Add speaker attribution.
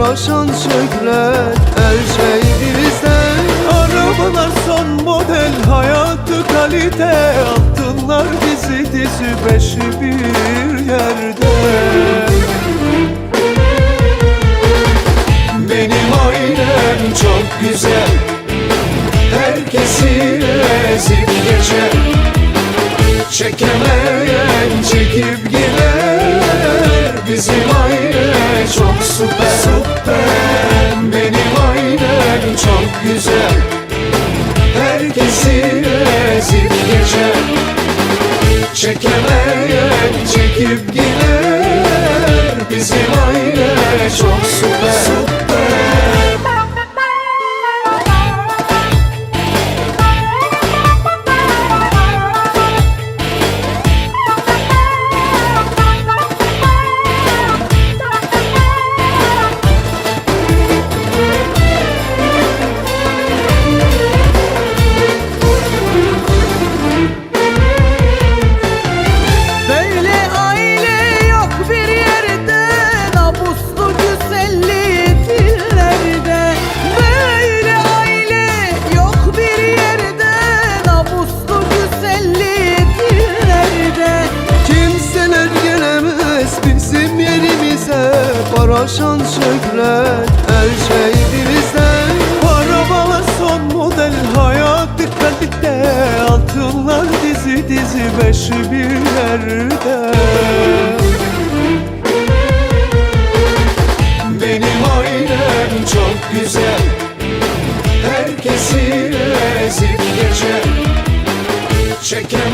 Speaker 1: Paraşan şöhret her şey bizde.
Speaker 2: Arabalar son model hayatı kalite. Altınlar dizi dizi beşi bir yerde.
Speaker 1: Benim ailem çok güzel. Herkesi ezip geçer. Çekemeyen çekip gider. Bizim aile Bizim aile çok süper Paraşan şöhret her şey bizde
Speaker 2: Arabalar son model hayatı kalite Altınlar dizi dizi beşi bir yerde.
Speaker 1: Benim ailem çok güzel. Herkesi ezip geçer. Çekemeyen